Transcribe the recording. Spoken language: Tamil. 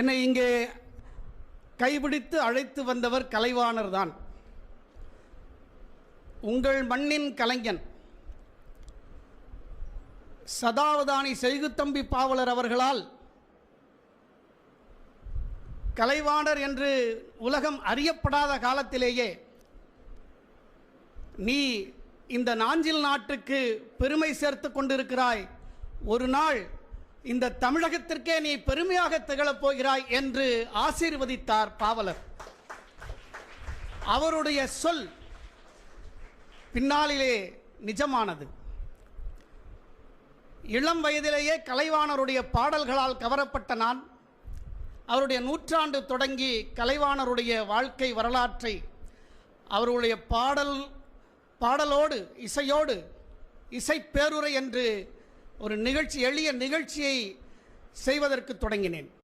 என்னை இங்கே கைபிடித்து அழைத்து வந்தவர் கலைவாணர் தான் உங்கள் மண்ணின் கலைஞன். சதாவதானி செய்குத்தம்பி பாவலர் அவர்களால் கலைவாணர் என்று உலகம் அறியப்படாத காலத்திலேயே நீ இந்த நாஞ்சில் நாட்டுக்கு பெருமை சேர்த்து கொண்டிருக்கிறாய். ஒரு நாள் இந்த தமிழகத்திற்கே நீ பெருமையாக திகழப் போகிறாய் என்று ஆசீர்வதித்தார் பாவலர். அவருடைய சொல் பின்னாளிலே நிஜமானது. இளம் வயதிலேயே கலைவாணருடைய பாடல்களால் கவரப்பட்ட நான் அவருடைய நூற்றாண்டு தொடங்கி கலைவாணருடைய வாழ்க்கை வரலாற்றை அவருடைய பாடல் பாடலோடு இசையோடு இசை பேருரை என்று ஒரு நிகழ்ச்சி எளிய நிகழ்ச்சியை செய்வதற்கு தொடங்கினேன்.